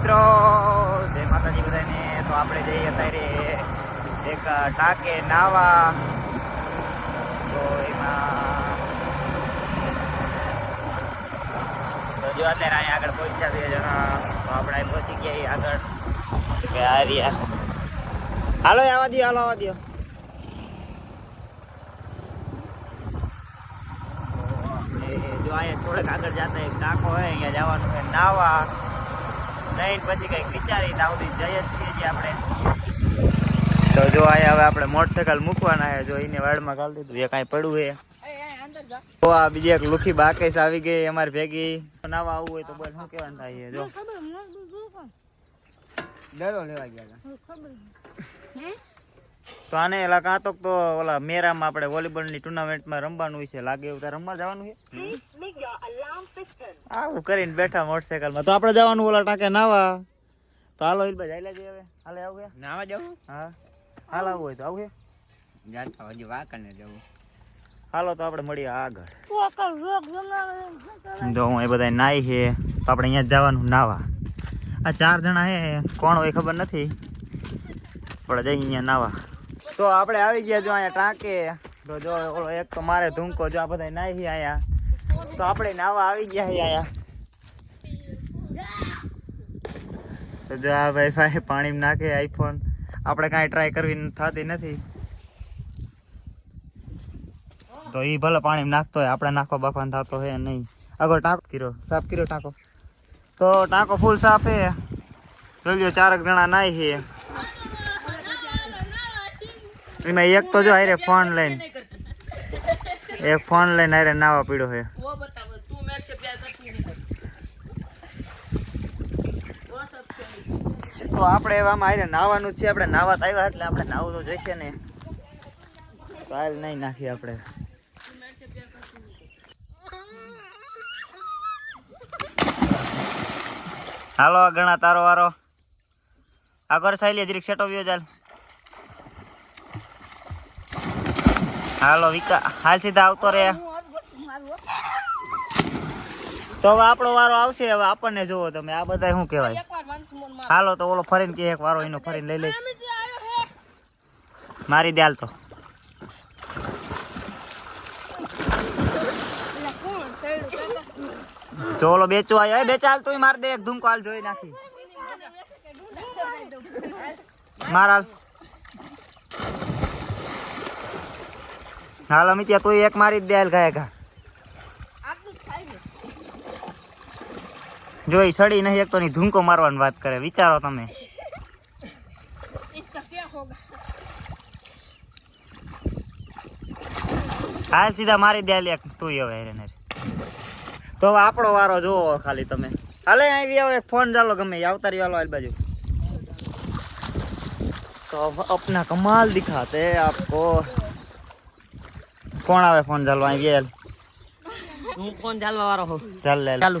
મિત્રો. જય માતાજી બધાને. તો આપણે જઈએ અત્યારે એક ટાંકે નાવા. તો એમાં તો જો અત્યારે અહીંયા આગળ પહોંચ્યા બે જણા, તો આપણે પહોંચી ગયા આગળ. કે આ રહ્યા. હાલો, આવા દો હાલો, આવા દો જો અહીંયા થોડેક આગળ જતા એક ટાંકો હોય, અહીંયા જવાનું છે નાવા. નહીં પછી કંઈક વિચારી ત્યાં સુધી જઈએ જ છીએ જે આપણે. તો જો અહીંયા હવે આપણે મોટરસાયકલ મૂકવાના છે જો એને વાડમાં ગાળ દીધું એ કાંઈ પડવું છે. તો આ બીજી એક લુખી બાકેશ આવી ગઈ અમારી ભેગી. નાવા આવવું હોય તો બોલ શું કહેવાનું થાય છે જો. ડરો લેવા ગયા તો આને એલા કાં તો તો ઓલા મેરામાં આપણે વોલીબોલની ટુર્નામેન્ટમાં રમવાનું છે લાગે એવું ત્યાં રમવા જવાનું છે? આવું કરીને બેઠા મોટરસાયકલમાં. તો આપણે જવાનું ઓલા ટાંકે નાવા. તો હાલો ઈલભાઈ જાય જઈએ હવે. હાલે આવું છે નાવા જવું હા. હાલ આવું હોય તો આવું છે જાતા હજી વાકને જવું. હાલો તો આપણે મળીએ આગળ. જો હું એ બધા નાઈ છે તો આપણે અહીંયા જ જવાનું નાવા. આ ચાર જણા હે કોણ હોય ખબર નથી. પણ જઈ અહીંયા નાવા. તો આપણે આવી ગયા જો અહીંયા ટાંકે. તો જો ઓલો એક તો મારે ધૂમકો જો આ બધા નાઈ છે અહીંયા. તો આપણે નાવા આવી ગયા અહીંયા. તો જો આ ભાઈ ભાઈ પાણી નાખે આઈફોન આપણે કાંઈ ટ્રાય કરવી થતી નથી. તો એ ભલે પાણી નાખતો હોય, આપણે નાખવા બાફાન થતો હોય નહીં. આગળ ટાંકો કર્યો, સાફ કર્યો ટાંકો. તો ટાંકો ફૂલ સાફ હે જોઈ ચારક જણા નાય છે. એમાં એક તો જો હારે ફોન લઈને એક ફોન લઈને હારે નાવા પીડ્યો છે. તો આપણે એવામાં આવીને નાવાનું છે. આપણે નાવા આવ્યા એટલે આપણે નાવું તો જોઈશે ને. કાલ નહીં નાખીએ આપણે. હાલો ગણા તારો વારો. આગળ સાયલી જરીક સેટો વ્યો ચાલ. હાલો, વિકા હાલ સીધા આવતો રે. તો હવે આપણો વારો આવશે હવે આપણને જોવો તમે આ બધા શું કહેવાય? હાલો તો ઓલો ફરીને કે એક વારો એનો ફરીને લઈ લઈ મારી દે હાલ તો જો ઓલો બેચવા આવ્યો બેચ હાલ તું માર દે એક ધૂમકો હાલ જોઈ નાખી. માર હાલ. હાલ અમિત્યા તું એક મારી જ દે હાલ ગાય જોઈ સડી નહીં એકતો ની ધૂંકો મારવાની વાત કરે. વિચારો તમે. હાલ સીધા મારી દે લે તું હવે એને તો આપણો વારો જોવો ખાલી તમે. હાલે આવી આવો એક ફોન ચાલો ગમે આવતા રહ્યો હાલ બાજુ. તો અપના કમાલ દિખાતે આપકો. કોણ આવે ફોન ચાલવા? આવી હું ફોન ચાલવા વાળો હું ચાલ લે. ચાલુ.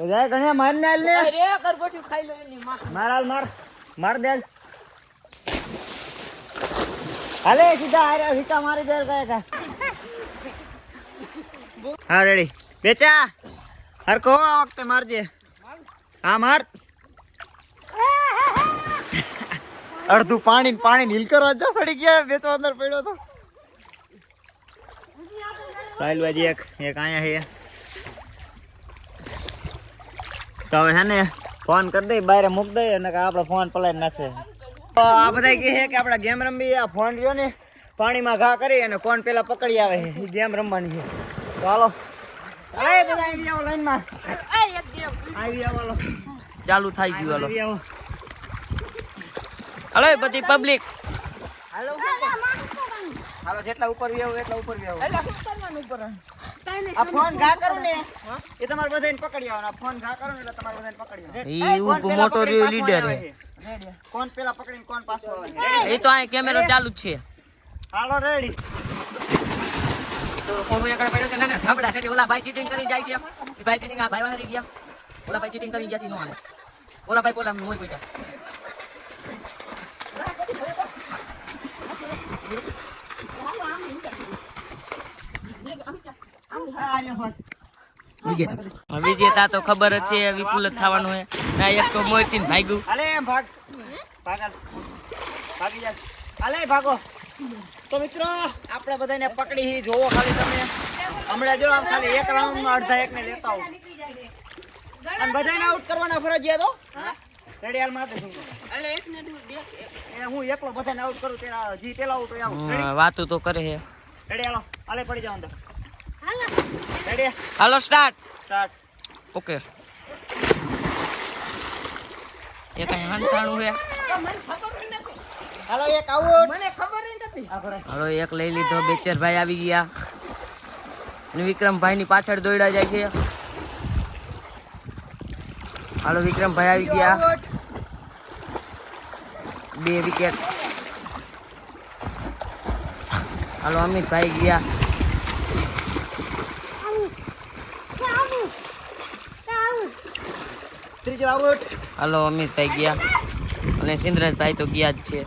તો જાય ગણ્યા માર ને લે અરે કરગોઠી ખાઈ લો એની માર માર હાલ માર. માર દે હાલ. સીધા આરે વિકા મારી દે કયા કા હા રેડી. બેચા હરકો આ વખતે મારજે હા માર. અડધું પાણી ને પાણી નીલ કરવા જા સડી ગયા વેચવા અંદર પડ્યો તો. સાહેલ બાજી એક એક આયા છે. તો હવે હે ને ફોન કરી દઈ બહાર મૂક દઈએ અને આપણે ફોન પલાઈ નાખશે તો આ બધા કહે છે કે આપણે ગેમ રમવી આ ફોન રહ્યો ને પાણીમાં ઘા કરી અને ફોન પેલા પકડી આવે એ ગેમ રમવાની છે. તો હાલો. ચાલુ થઈ ગયું હાલો. હાલો બધી પબ્લિક હાલો. જેટલા ઉપર વ્યાવો એટલા ઉપર વ્યાવો આ ફોન ઘા કરું ને? એ તમારે બધાને પકડી આવવાનો. ફોન ઘા કરું ને એટલે તમારે બધાને પકડી આવવાનો. ઈ કોણ પેલા મોટો પકડીને રહ્યો લીડર છે? કોણ પેલા પકડીને કોણ પાછું આવે એ તો આ કેમેરો ચાલુ જ છે. હાલો રેડી તો કોમે આગળ પડ્યો છે. ને ને છે ઓલા ભાઈ ચીટિંગ કરી જાય છે ભાઈ ચીટિંગ આ ભાઈ વાળી ગયા. ઓલા ભાઈ ચીટિંગ કરી ગયા છે નો આલે ઓલા ભાઈ બોલા મોય પૈસા વિજેતા જેતા તો ખબર જ છે વિપુલ જ થવાનું હે ના એક તો મોતીન ભાગ્યું. અલે ભાગ. ભાગ. ભાગી જા. અલે ભાગો. તો મિત્રો આપણે બધાને પકડી હી જોવો ખાલી તમે. હમણાં જો આમ ખાલી એક રાઉન્ડમાં અડધા એકને લેતા આવો. અને બધાને આઉટ કરવાના ફરજિયાત હો. રેડી હાલ માથે શું એ હું એકલો બધાને આઉટ કરું તેરા જી પેલા આઉટ રેડી વાતું તો કરે હે. રેડી હાલો હાલે પડી જાવ અંદર. હાલો સ્ટાર્ટ સ્ટાર્ટ ઓકે એ કઈ હંતાણું હે હાલો એક આઉટ મને ખબર નથી. હાલો એક લઈ લીધો બેચર ભાઈ આવી ગયા અને વિક્રમભાઈ ની પાછળ દોડ્યા જાય છે. હાલો વિક્રમભાઈ આવી ગયા. બે વિકેટ હાલો અમિતભાઈ ગયા. ત્રીજો આઉટ હાલો અમિતભાઈ ગયા. અને સિંધરાજભાઈ તો ગયા જ છે.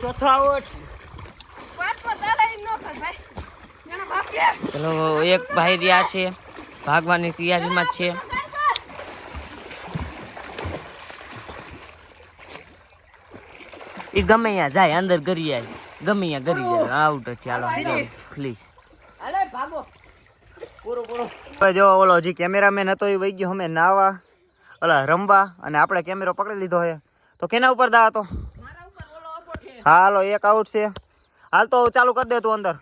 ચોથો આઉટ. ચલો એક ભાઈ રહ્યા છે. ભાગવાની તૈયારીમાં જ છે. એ ગમે ત્યાં જાય અંદર ગરી જાય ગમે ત્યાં ગરી જાય. આઉટ જ છે. પ્લીઝ પૂરો પૂરો જો ઓલો હજી કેમેરામેન હતો એ વહી ગયો અમે નાવા ઓલા રમવા અને આપણે કેમેરો પકડી લીધો છે તો કેના ઉપર દા હતો? હા હાલો એક આઉટ છે. હાલ તો ચાલુ કરી દે તું અંદર.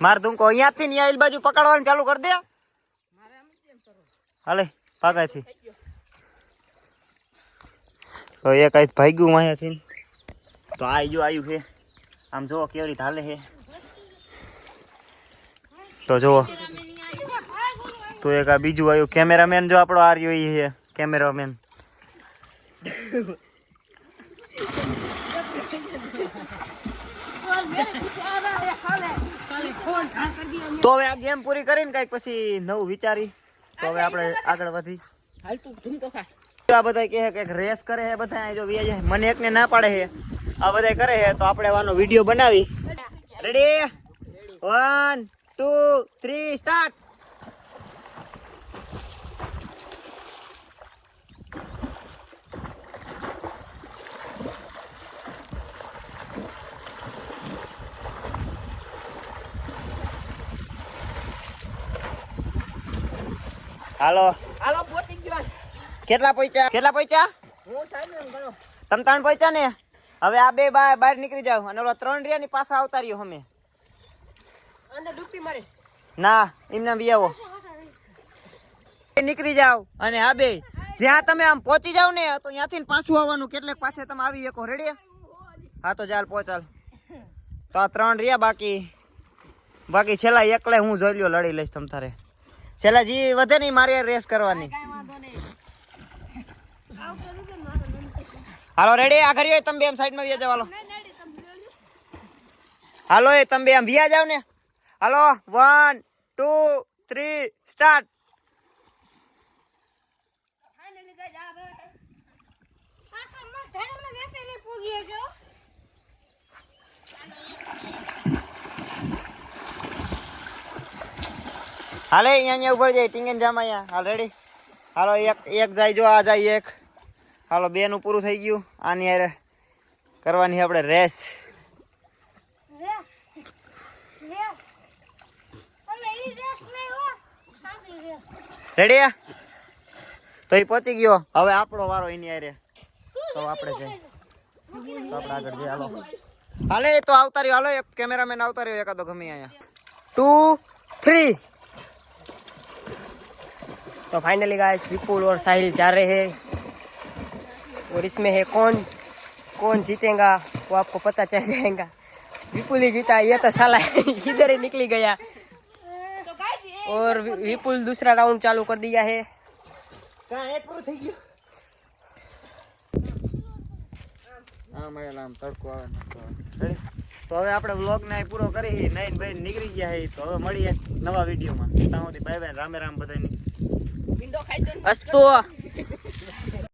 માર કહો અહીંયાથી ને આઈલ બાજુ પકડવાનું ચાલુ કરી દે. હાલે પાકાથી તો એક ભાગ્યું અહીંયાથી તો આ જો આવ્યું છે. આમ જોવો કેવી રીતે હાલે છે. તો જુઓ. તો એક આ બીજું આવ્યું. કેમેરામેન જો આપણો આર્યો એ છે. કેમેરામેન. તો હવે આ ગેમ પૂરી કરીને કંઈક પછી નવું વિચારી. તો હવે આપણે આગળ વધી. આ બધા કહે કે રેસ કરે છે બધા જો મને એકને ના પાડે છે. આ બધા કરે છે. તો આપણે આનો વીડિયો બનાવી. Ready one two three start હાલો હાલો કેટલા પૈસા? કેટલા પૈસા? તમ ત્રણ પૈસા ને? હવે આ બે બા- બહાર નીકળી જાવ અને ઓલા ત્રણ રહ્યા ની પાછા આવતા રહ્યો અમે ના એમને બી આવો નીકળી જાવ અને હા બે જ્યાં તમે આમ પહોંચી જાવ ને તો ત્યાંથી પાછું આવવાનું કેટલેક પાછે તમે આવી શકો. રેડી હા તો ચાલ પહોંચાલ. તો આ ત્રણ રહ્યા બાકી. બાકી છેલ્લા એકલે હું જોઈ લ્યો લડી લઈશ તમ તારે. છેલ્લા જી વધે નહીં મારી રેસ કરવાની. હાલો રેડી આ ઘરી તમે બે સાઈડ સાઈડમાં વ્યા જાવ હાલો. હાલો એ તમે બે આમ વ્યા જાવ ને. હાલો વન ટુ થ્રી સ્ટાર્ટ હાલે અહીંયા અહીંયા ઉપર જાય. ટીંગન જામ અહીંયા. હાલ રેડી હાલો એક એક જાય જો આ જાય એક. હાલો બેનું પૂરું થઈ ગયું. આની અરે કરવાની આપણે રેસ રેડી તો એ પહોંચી ગયો હવે આપણો વારો એની હારે તો આપણે જઈએ તો આપણે આગળ જઈએ હાલો હાલે તો આવતા રહ્યો હાલો એક કેમેરામેન આવતા રહ્યો એકાદો ગમે અહીંયા ટુ થ્રી तो फाइनली गाइस विपुल और साहिल जा रहे हैं और इसमें है कौन कौन जीतेगा वो आपको पता चल जाएगा विपुल ही जीता ये तो साला इधर ही निकली गया તો ગાઈસ એ और वि- विपुल दूसरा राउंड चालू कर दिया है કાં એક પૂરું થઈ ગયું આમ આમ આમ તડકો આવે ને તડકો આવે. Ready? તો હવે આપણે વ્લોગ ને અહીં પૂરો કરી નાઈન ભાઈ નીકળી ગયા છે તો હવે મળીએ નવા વિડીયોમાં ત્યાં સુધી બાય બાય રામે રામ બધાની વિન્ડો ખાઈ દો अस्तो